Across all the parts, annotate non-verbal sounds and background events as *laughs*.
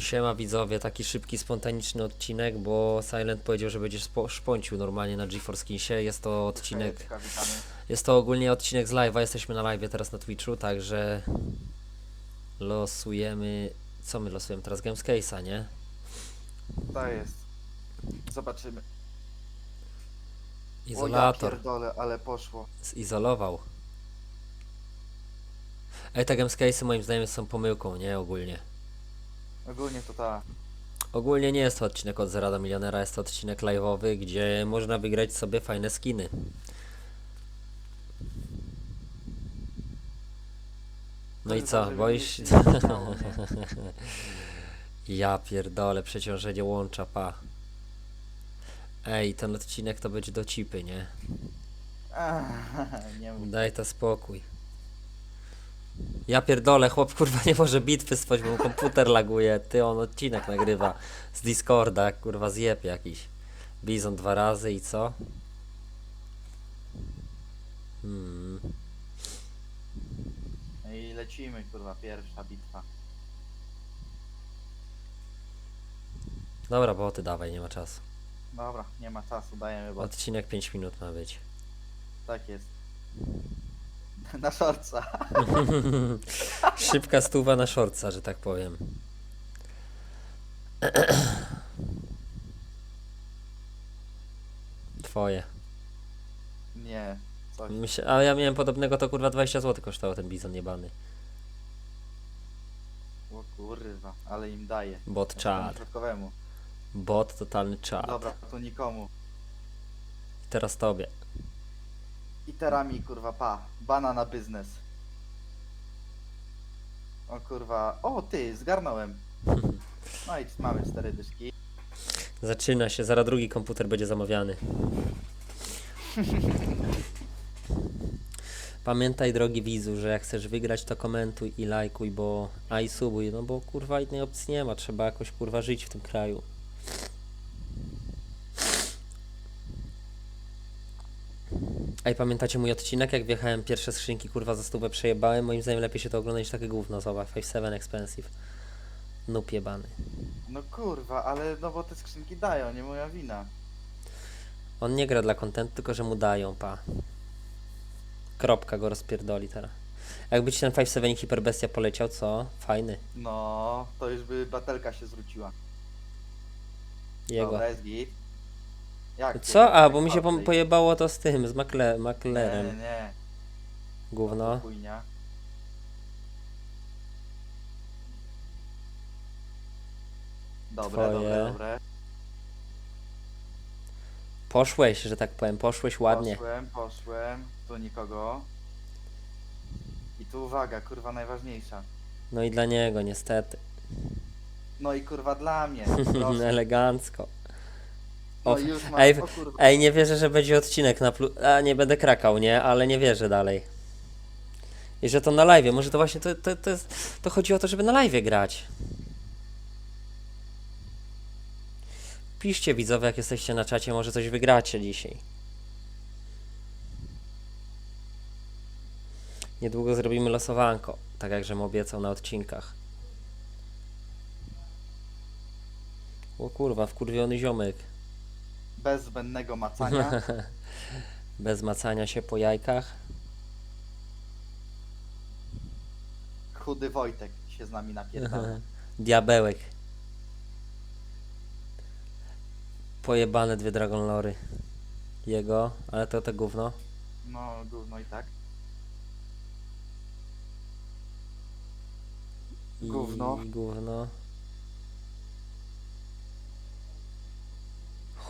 Siema widzowie, taki szybki, spontaniczny odcinek, bo Silent powiedział, że będziesz szponcił normalnie na GeForce Kinsie. Jest to odcinek, jest to ogólnie odcinek z live'a, jesteśmy na live'ie teraz na Twitchu, także losujemy, co my losujemy teraz? Games Case'a, nie? To jest. Zobaczymy. O ja Izolator, pierdolę, ale poszło. zizolował. Ej, te Games Case'y moim zdaniem są pomyłką, nie? Ogólnie. Ogólnie to ta. Ogólnie nie jest to odcinek od zera do milionera, jest to odcinek live'owy, gdzie można wygrać sobie fajne skiny. No i co, boisz? *laughs* Ja pierdolę, przeciążenie łącza, pa. Ej, ten odcinek to będzie do cipy, nie? *laughs* Daj to spokój. Ja pierdolę, chłop kurwa nie może bitwy stworzyć, bo mu komputer laguje. Ty, on odcinek nagrywa z Discorda, kurwa zjeb jakiś. Bizon dwa razy i co? Hmm. No I lecimy, kurwa, pierwsza bitwa. Dobra, boty dawaj, nie ma czasu. Dobra, nie ma czasu, dajemy, bo Odcinek 5 minut ma być. tak jest. Na szorca. *laughs* Szybka stuwa na szorca, że tak powiem. *clears throat* Twoje. Nie, coś. A ja miałem podobnego, to kurwa 20 zł kosztował ten bizon jebany. O kurwa, ale im daje. Bot Temu czad. środkowemu. Bot totalny czad. Dobra, to nikomu. Teraz tobie. I terami, kurwa, pa. Bana na biznes. O kurwa. O ty, zgarnąłem. No i mamy cztery dyszki. Zaczyna się, zaraz drugi komputer będzie zamawiany. Pamiętaj drogi widzu, że jak chcesz wygrać to komentuj i lajkuj, bo a i subuj, no bo kurwa innej opcji nie ma, trzeba jakoś kurwa żyć w tym kraju. Ej, pamiętacie mój odcinek, jak wjechałem pierwsze skrzynki kurwa za stówę przejebałem? Moim zdaniem lepiej się to ogląda niż takie gówno, zobacz, 5-7 expensive. Noob jebany. No kurwa, ale no bo te skrzynki dają, nie moja wina. On nie gra dla kontentu, tylko że mu dają, pa. Kropka go rozpierdoli teraz. Jakby ci ten 5-7 hiperbestia poleciał, co? Fajny. No, to już by batelka się zwróciła. Jego. Dobra, jest git. Jak? Co? A, bo mi się po pojebało to z tym, z Makle Nie, Maklerem. nie. Gówno. Chujnia. Dobre, Twoje. dobre, dobre. Poszłeś, że tak powiem, poszłeś ładnie. Poszłem, poszłem. Tu nikogo. I tu uwaga, kurwa najważniejsza. No i dla niego, niestety. No i kurwa dla mnie. *laughs* Proszę. Elegancko. No O, i już mam, ej, o kurwa. Ej, nie wierzę, że będzie odcinek na plus. A nie będę krakał, nie? Ale nie wierzę dalej. I że to na live. Może to właśnie to, to, to, jest, to chodzi o to, żeby na live grać. Piszcie widzowie, jak jesteście na czacie, może coś wygracie dzisiaj. Niedługo zrobimy losowanko, tak jak żem obiecał na odcinkach. O kurwa, wkurwiony ziomek. Bez zbędnego macania. *laughs* Bez macania się po jajkach. Chudy Wojtek się z nami napierdala. Diabełek. Pojebane dwie Dragon Lory. Jego, ale to te gówno. No gówno i tak. I Gówno. Gówno.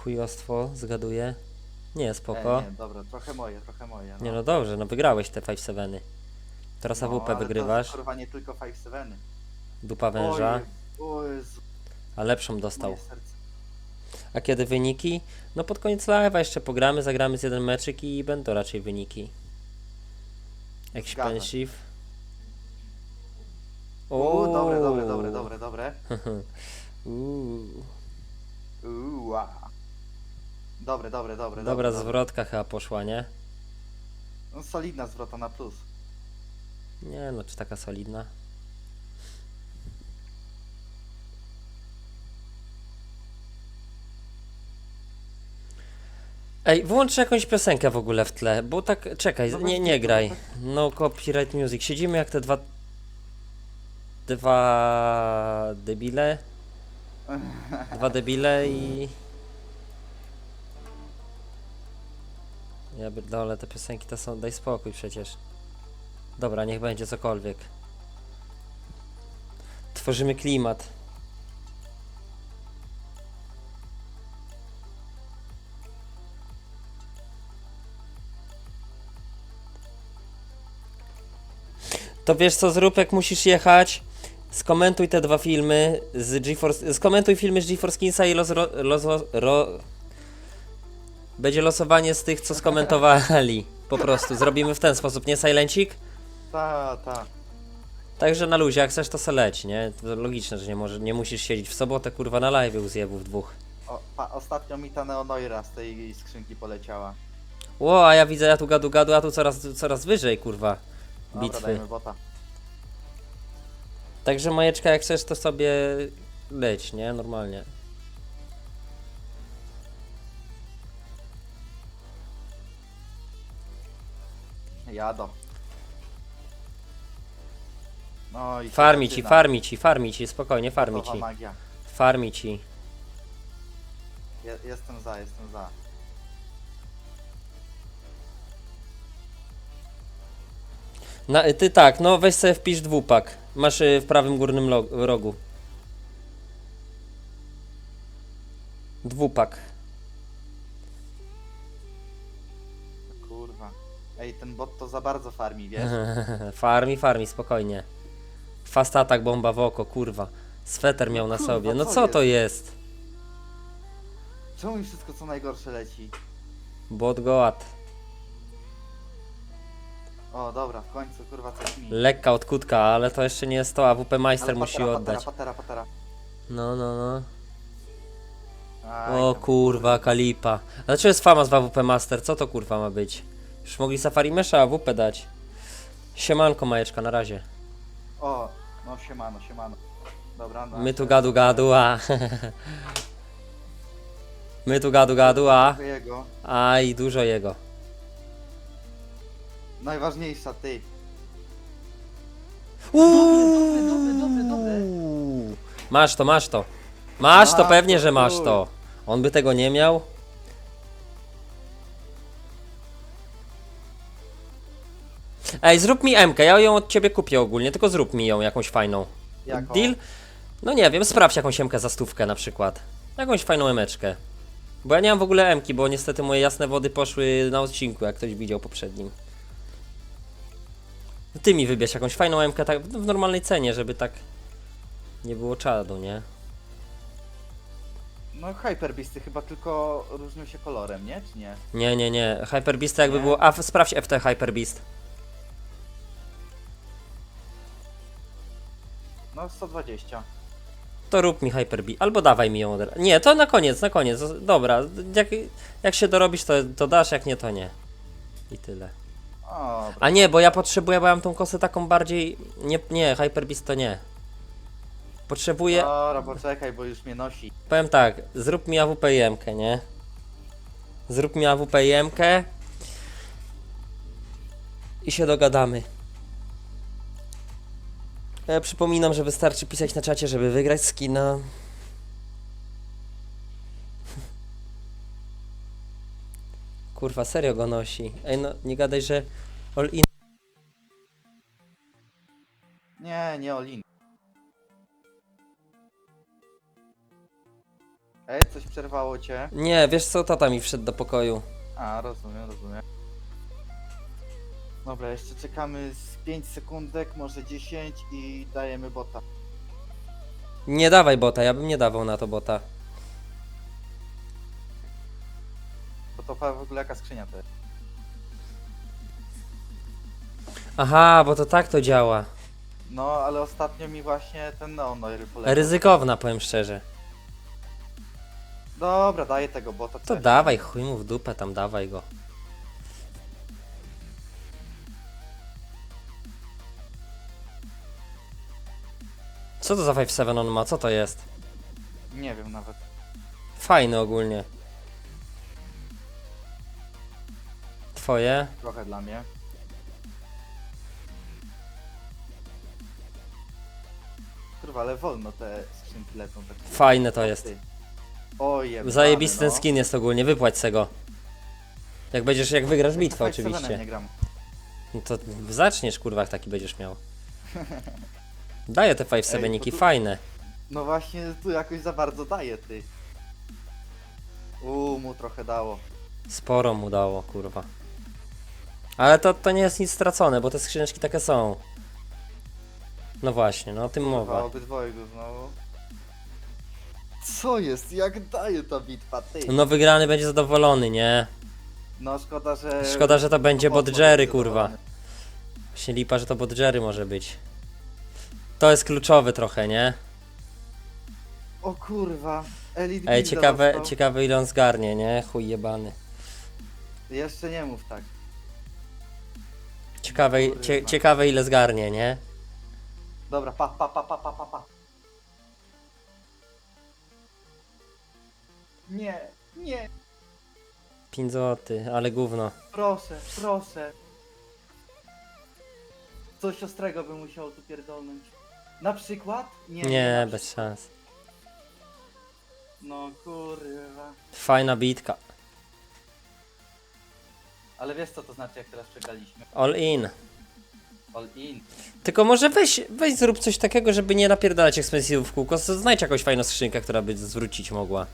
Chujostwo, zgaduję. Nie, spoko. E, nie, dobra, trochę moje, trochę moje. No. Nie no dobrze, no wygrałeś te 5-7. Teraz No, AWP ale wygrywasz. To, kurwa nie tylko 5-7. Dupa węża. O Jezu, A lepszą dostał. moje serce. A kiedy wyniki? No pod koniec live'a jeszcze pogramy, zagramy z jeden meczyk i będą raczej wyniki. Expensive. Uuu, dobre, dobre, dobre, dobre, dobre. Uuu. *laughs* Uuu. Dobre, dobre, dobre. Dobra, zwrotka chyba poszła, nie? No, solidna zwrota na plus. Nie no, czy taka solidna? Ej, włącz jakąś piosenkę w ogóle w tle, bo tak, czekaj, no nie, nie graj. Tak. No copyright music. Siedzimy jak te dwa... Dwa... debile. *laughs* Dwa debile i... Ja pierdolę, te piosenki to są... Daj spokój przecież. Dobra, niech będzie cokolwiek. Tworzymy klimat. To wiesz co zrób, jak musisz jechać? Skomentuj te dwa filmy z GeForce... Skomentuj filmy z GeForce Kinsa i los, ro, los, ro, Będzie losowanie z tych, co skomentowali. Po prostu. Zrobimy w ten sposób, nie Silencik? Ta, ta. Także na luzie, jak chcesz to se leć, nie? To logiczne, że nie, może, nie musisz siedzieć w sobotę, kurwa, na live u zjebów dwóch. O, pa, ostatnio mi ta Neonoira z tej skrzynki poleciała. Ło, a ja widzę, ja tu gadu gadu, a tu coraz, coraz wyżej, kurwa. Dobra, Bitwy. dajmy bota. Także Majeczka, jak chcesz, to sobie leć, nie? Normalnie. Jado. No i Farmi ci, zaczyna. farmi ci, farmi ci, spokojnie, farmi ci. magia. Farmi ci. Je, jestem za, jestem za. Na, ty tak, no weź sobie wpisz dwupak. Masz y, w prawym górnym rogu. Dwupak. Ej, ten bot to za bardzo farmi, wiesz? *laughs* farmi, farmi, spokojnie. Fast attack, bomba w oko, kurwa. Sweter miał na Kurwa, sobie. No co co to jest? Czemu mi wszystko co najgorsze leci? Bot goat. O, dobra, w końcu, kurwa, coś mi. Lekka odkutka, ale to jeszcze nie jest to, AWP Meister Ale musi patera, oddać. Patera, patera. No, no, no. Aj, O tam. kurwa, kalipa. Dlaczego jest famas w AWP Master? Co to kurwa ma być? Już mogli Safari Mesha AWP dać. Siemanko Majeczka, na razie. O, no siemano, siemano. Dobra, no. My tu gadu gadu, a... My tu gadu gadu, a... Jego. A i dużo jego. Najważniejsza, ty. Dobry, dobry. Masz to, masz to. Masz to, Masz pewnie, to, że masz to. On by tego nie miał. Ej, zrób mi MK, ja ją od ciebie kupię ogólnie, tylko zrób mi ją jakąś fajną. Jaką? Deal? No nie wiem, sprawdź jakąś MK za stówkę na przykład. Jakąś fajną emeczkę. Bo ja nie mam w ogóle MK, bo niestety moje jasne wody poszły na odcinku, jak ktoś widział poprzednim. Ty mi wybierz jakąś fajną MK tak w normalnej cenie, żeby tak nie było czadu, nie? No Hyperbeasty chyba tylko różnią się kolorem, nie? Czy nie? Nie, nie, nie. Hyperbeast jakby Nie? było. A sprawdź FT Hyperbeast. No 120. To rób mi Hyperbeast. Albo dawaj mi ją od. Nie, to na koniec, na koniec. Dobra, jak, jak się dorobisz, to, to dasz, jak nie, to nie. I tyle. O, dobra. A nie, bo ja potrzebuję, bo ja mam tą kosę taką bardziej. Nie, nie, Hyperbeast to nie. Potrzebuję. Dobra, poczekaj, bo już mnie nosi. Powiem tak, zrób mi AWP MK, nie? Zrób mi AWP MK. I się dogadamy. Ja przypominam, że wystarczy pisać na czacie, żeby wygrać skina. Kurwa, serio go nosi. Ej, no nie gadaj, że all in. Nie, nie Olin. Ej, coś przerwało cię. Nie, wiesz co, tata mi wszedł do pokoju. A, rozumiem, rozumiem. Dobra, jeszcze czekamy z 5 sekundek, może 10 i dajemy bota. Nie dawaj bota, ja bym nie dawał na to bota. Bo to w ogóle jaka skrzynia to jest? Aha, bo to tak to działa. No, ale ostatnio mi właśnie ten Neonoir poleciał. Ryzykowna, powiem szczerze. Dobra, daję tego bota. To dawaj, chuj mu w dupę, tam dawaj go. Co to za 5-7 on ma? Co to jest? Nie wiem nawet. Fajny ogólnie. Twoje? Trochę dla mnie. Kurwa, ale wolno te skrzynki lecą tak. Fajne to jest. Ty. Oj, Zajebisty ten no. skin jest ogólnie, wypłać se go. Jak będziesz, jak wygrasz bitwę oczywiście. nie gram. No to zaczniesz kurwa, jak taki będziesz miał. *laughs* Daję te 5 Ej, seveniki, tu- fajne. No właśnie, tu jakoś za bardzo daje, ty. Uuu, mu trochę dało. Sporo mu dało, kurwa. Ale to, to nie jest nic stracone, bo te skrzyneczki takie są. No właśnie, no o tym mowa. obydwojgu znowu. Co jest? Jak daje ta bitwa, ty? No wygrany będzie zadowolony, nie? No szkoda, że... Szkoda, że to będzie jest kurwa. Właśnie lipa, że to bot Jerry może być. To jest kluczowe trochę, nie? O kurwa. Elite Ej, Builda ciekawe, dostał. ciekawe ile on zgarnie, nie? Chuj jebany. Jeszcze nie mów tak. Ciekawe, cie, Kurwa. ciekawe ile zgarnie, nie? Dobra, pa, pa, pa, pa, pa, pa, pa. Nie, nie, 5 zł, ale gówno. proszę, proszę. Coś ostrego by musiało tu pierdolnąć. Na przykład? Nie, Nie, bez szans. No kurwa. Fajna bitka. Ale wiesz co to znaczy jak teraz przegraliśmy? All in. All in. Tylko może weź, weź zrób coś takiego, żeby nie napierdalać ekspensywów w kółko, znajdź jakąś fajną skrzynkę, która by zwrócić mogła.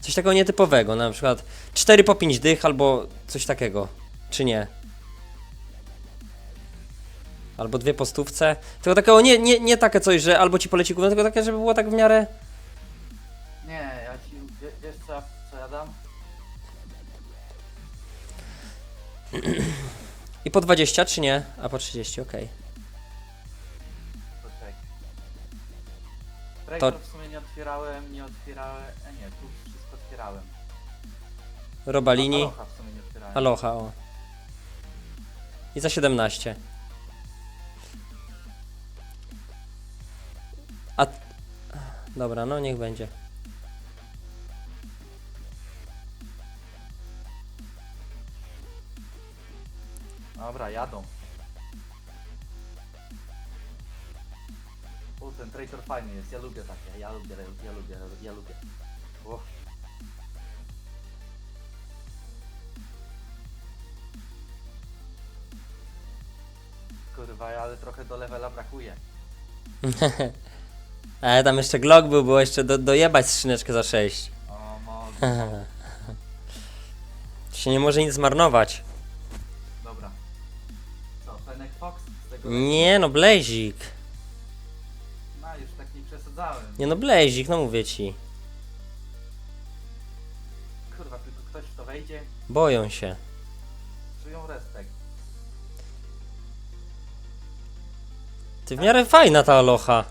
Coś takiego nietypowego, na przykład 4 po 5 dych albo coś takiego. Czy nie? Albo dwie po stówce. Tylko takiego nie, nie, nie takie coś, że albo ci poleci gówno, tylko takie, żeby było tak w miarę... Nie, ja ci, wie, wiesz co, ja- co ja dam? I po 20 czy nie? A po 30, okej. Poczekaj. Traitor w sumie nie otwierałem, nie otwierałem, e nie, tu wszystko otwierałem. Robalini. Aloha w sumie nie otwierałem. Aloha, o. I za 17. A... Dobra, no niech będzie. Dobra, jadą. O, ten traitor fajny jest, ja lubię takie, ja lubię, ja lubię, ja lubię. O. Kurwa, ale trochę do levela brakuje. *laughs* Ale tam jeszcze Glock był, było jeszcze do, dojebać skrzyneczkę za 6. O, mogę. się nie może nic zmarnować. Dobra. Co, Fennec Fox? Z tego Nie no, Blazik. No, już tak nie przesadzałem. Nie no, Blazik, no mówię ci. Kurwa, tylko ktoś w to wejdzie, Boją się. czują respekt. Ty w miarę fajna ta Aloha.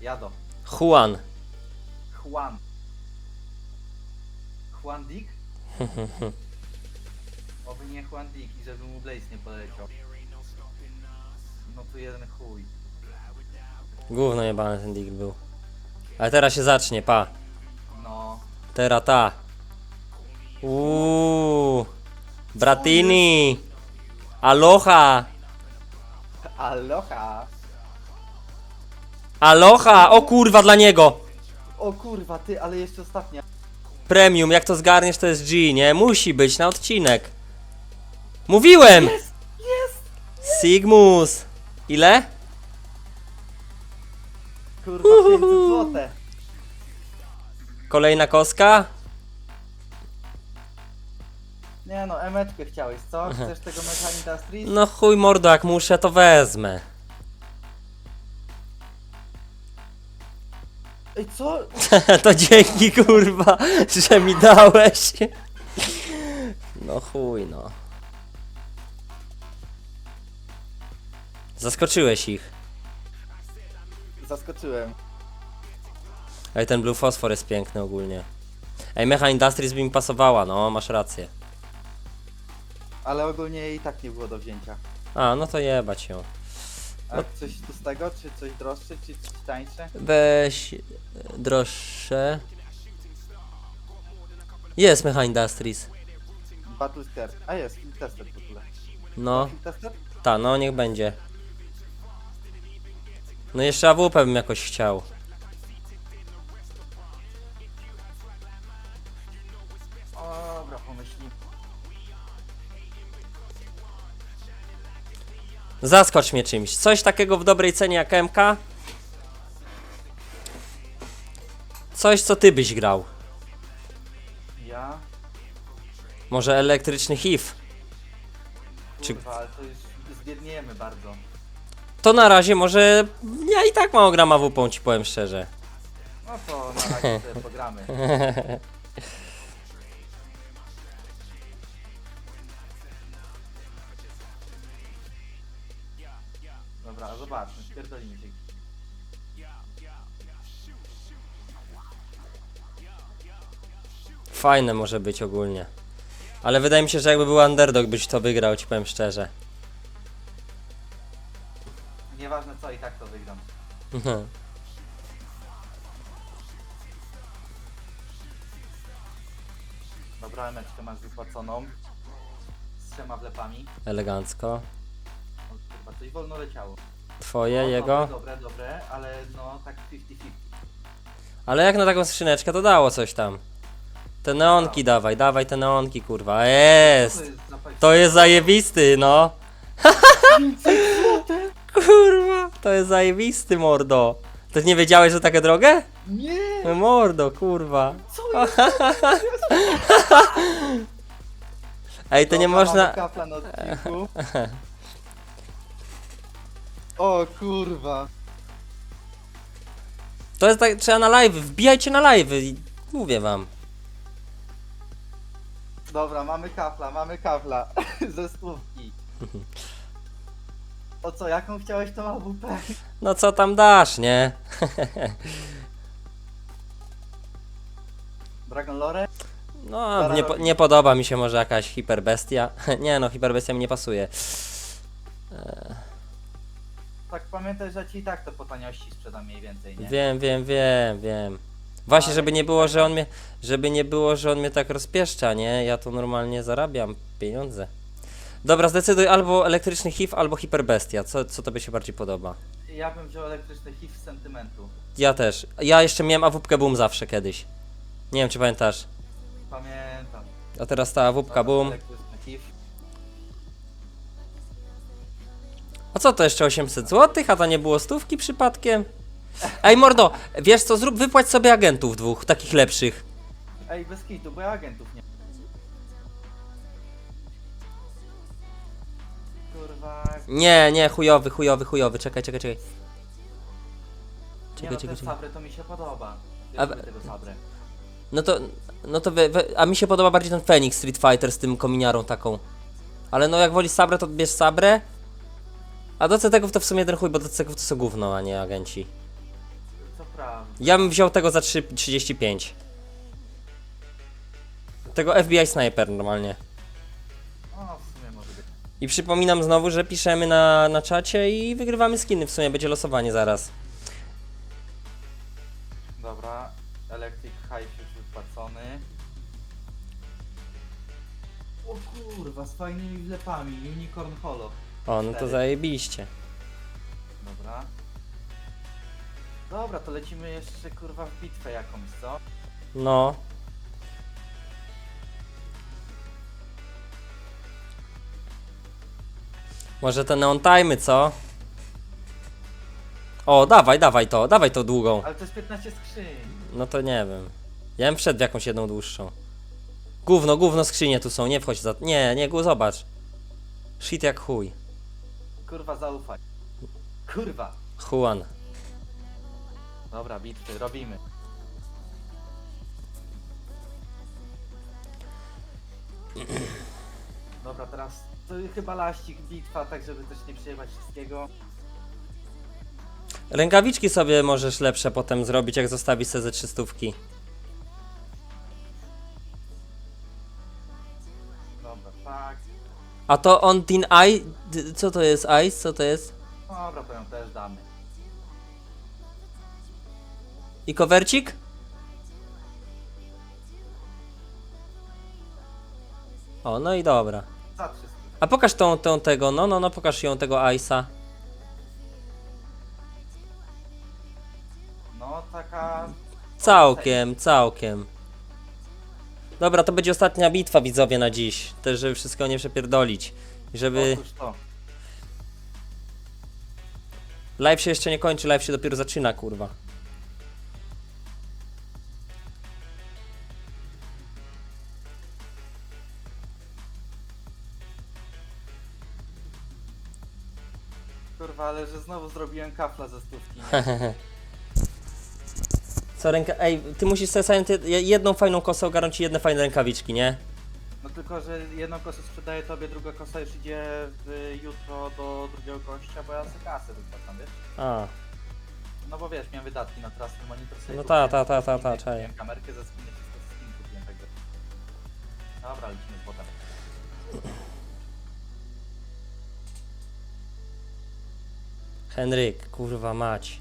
Jado. Juan. Juan. Juan Dick? *laughs* Oby nie Juan Dick i żeby mu Blaze nie poleciał. No tu jeden chuj. Gówno jebany ten dig był. Ale teraz się zacznie, pa. No. Teraz ta. Uuu. Bratini. Aloha. Aloha! Aloha. O kurwa dla niego. O kurwa, ty, ale jeszcze ostatnia. Premium, jak to zgarniesz to jest G, nie? Musi być na odcinek. Mówiłem! Jest! Sigmus. Ile? Kurwa, 500 złote. Kolejna koska? Nie no, emeczkę chciałeś, co? Chcesz tego Mechan Industries? No chuj mordo, jak muszę to wezmę. Ej, co? *laughs* to dzięki kurwa, że mi dałeś. No chuj no. Zaskoczyłeś ich. Zaskoczyłem. Ej, ten Blue Phosphor jest piękny ogólnie. Ej, Mecha Industries by mi pasowała, no, masz rację. Ale ogólnie i tak nie było do wzięcia. A, no to jebać ją. A coś tu z tego? Czy coś droższe, czy coś tańsze? Weź e, droższe. Jest Mecha Industries. Battle Scared. A jest, Field Tested w ogóle. No, ta, no niech będzie. No jeszcze AWP bym jakoś chciał. Zaskocz mnie czymś. Coś takiego w dobrej cenie jak MK? Coś, co ty byś grał. Ja? Może elektryczny HIV? Czy- Kurwa, ale to już zbiedniejemy bardzo. To na razie może... Ja i tak mało gram AWP, ci powiem szczerze. No to na razie sobie pogramy. *laughs* zobaczmy, spierdolimy się. Fajne może być ogólnie. Ale wydaje mi się, że jakby był underdog, byś to wygrał, ci powiem szczerze. Nieważne co, i tak to wygram. Dobra, emeczkę masz wypłaconą. Z trzema wlepami. Elegancko. O, kurwa, coś wolno leciało. Twoje, No, jego? Dobre, dobre, dobre, ale no tak 50-50. Ale jak na taką skrzyneczkę, to dało coś tam. Te neonki dawaj, dawaj te neonki, kurwa. Jest! Co to jest za fajne? To jest zajebisty, no. *laughs* Kurwa, to jest zajebisty, mordo. To nie wiedziałeś, że takie drogę? Nie! No Mordo, kurwa. Co jest? *laughs* Ej, to nie można... kafla na odcinku. *laughs* O kurwa. To jest tak, trzeba na live, wbijajcie na live mówię wam. Dobra, mamy kafla, mamy kafla. *laughs* Ze stówki. *laughs* O co, jaką chciałeś tą AWP? No co tam dasz, nie? *laughs* Dragon Lore? No, nie, po- nie podoba mi się może jakaś hiperbestia. Nie no, hiperbestia mi nie pasuje. Tak pamiętaj, że ci i tak to po taniości sprzedam mniej więcej, nie? Wiem, wiem, wiem, wiem. Właśnie, żeby nie było, tak. że on mnie, żeby nie było, że on mnie tak rozpieszcza, nie? Ja tu normalnie zarabiam pieniądze. Dobra, zdecyduj albo elektryczny HIV, albo hiperbestia. Co, co tobie się bardziej podoba? Ja bym wziął elektryczny HIV z sentymentu. Ja też. Ja jeszcze miałem AWP Boom zawsze kiedyś. Nie wiem, czy pamiętasz. Pamiętam. A teraz ta AWP Boom. Elektryczny A co to jeszcze 800 zł? A to nie było stówki przypadkiem? Ej mordo, wiesz co, zrób, wypłać sobie agentów dwóch, takich lepszych. Ej, bez kitu, bo ja agentów nie Kurwa. Nie, nie, chujowy, chujowy, chujowy, czekaj, czekaj, czekaj. Nie Czekaj, no, czekaj, czekaj. sabre to mi się podoba. A Ja lubię tego sabre. No to, no to, we, we, a mi się podoba bardziej ten Phoenix Street Fighter z tym kominiarą taką. Ale no jak wolisz Sabrę, to bierz Sabrę. A do CTGów to w sumie jeden chuj, bo do CTGów to są gówno, a nie agenci. Co prawda. Ja bym wziął tego za 3,35. Tego FBI Sniper normalnie. O, w sumie może być. I przypominam znowu, że piszemy na, na czacie i wygrywamy skiny. W sumie będzie losowanie zaraz. Dobra. Electric Hive już wypłacony. O kurwa, z fajnymi wlepami. Unicorn Holo. O, no to Cztery. zajebiście. Dobra. Dobra, to lecimy jeszcze kurwa w bitwę jakąś, co? No. Może te neon time'y, co? O, dawaj, dawaj to, dawaj to długą. Ale to jest 15 skrzyń. No to nie wiem. Ja bym wszedł w jakąś jedną dłuższą. Gówno, gówno skrzynie tu są, nie wchodź za... Nie, nie, gu, zobacz. Shit jak chuj. Kurwa, zaufaj. Kurwa. Juan. Dobra, bitwy, robimy. Dobra, teraz to chyba laścik, bitwa, tak żeby też nie przejebać wszystkiego. Rękawiczki sobie możesz lepsze potem zrobić, jak zostawisz sobie ze 300. A to on tin eye, d- co to jest ice, co to jest? Dobra, to ją też damy. I covercik? O, no i dobra. Za 300. A pokaż tą, tą tego, no, no, no, pokaż ją tego Ice'a. No taka... Całkiem, całkiem. Dobra, to będzie ostatnia bitwa widzowie na dziś. Też, żeby wszystko nie przepierdolić. I żeby... Otóż to. Live się jeszcze nie kończy, live się dopiero zaczyna, kurwa. Kurwa, ale że znowu zrobiłem kafla ze stówki. nie? *laughs* Co ręka... Ej, ty musisz sobie ty- jedną fajną kosę ogarnąć i jedne fajne rękawiczki, nie? No tylko, że jedną kosę sprzedaję tobie, druga kosa już idzie w, jutro do drugiego gościa, bo ja sobie kasę wypłacam, wiesz? A, No bo wiesz, miałem wydatki na trasę monitor sobie No kupiłem, ta, ta, ta, ta, ta, skinek czaję. kupiłem, kamerkę ze wszystko ze skin kupiłem, także... Dobra, lecimy z botem. Henryk, kurwa mać.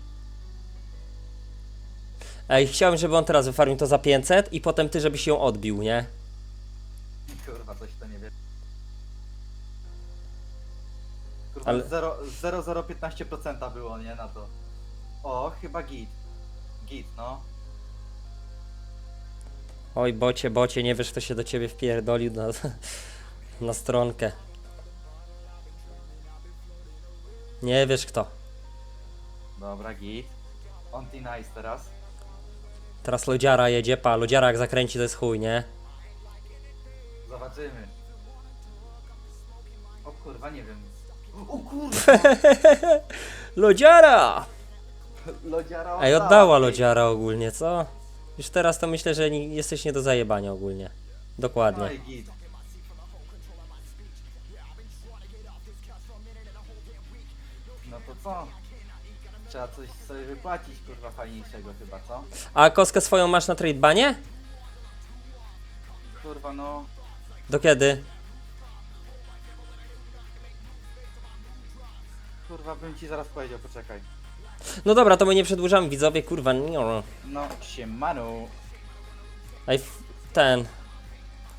Ej, chciałbym, żeby on teraz wyfarmił to za 500 i potem ty, żebyś ją odbił, nie? Kurwa, coś to nie wie. Kurwa, Ale- Ale... 0,015% było, nie, na to. O, chyba git. Git, no. Oj, bocie, bocie, nie wiesz, kto się do ciebie wpierdolił na, na stronkę. Nie wiesz kto. Dobra, git. On nice teraz. Teraz lodziara jedzie, pa, lodziara jak zakręci to jest chuj, nie? Zobaczymy. O kurwa, nie wiem. O kurwa! *laughs* Lodziara! Lodziara Ej, oddała lodziara ogólnie, co? Już teraz to myślę, że jesteś nie do zajebania ogólnie. Dokładnie. No i git. No to co? Trzeba coś sobie wypłacić, kurwa, fajniejszego chyba, co? A koskę swoją masz na tradebanie? Kurwa, no... Do kiedy? Kurwa, bym ci zaraz powiedział, poczekaj. No dobra, to my nie przedłużamy, widzowie, kurwa, nie. No, siemanu. Ej, f- ten,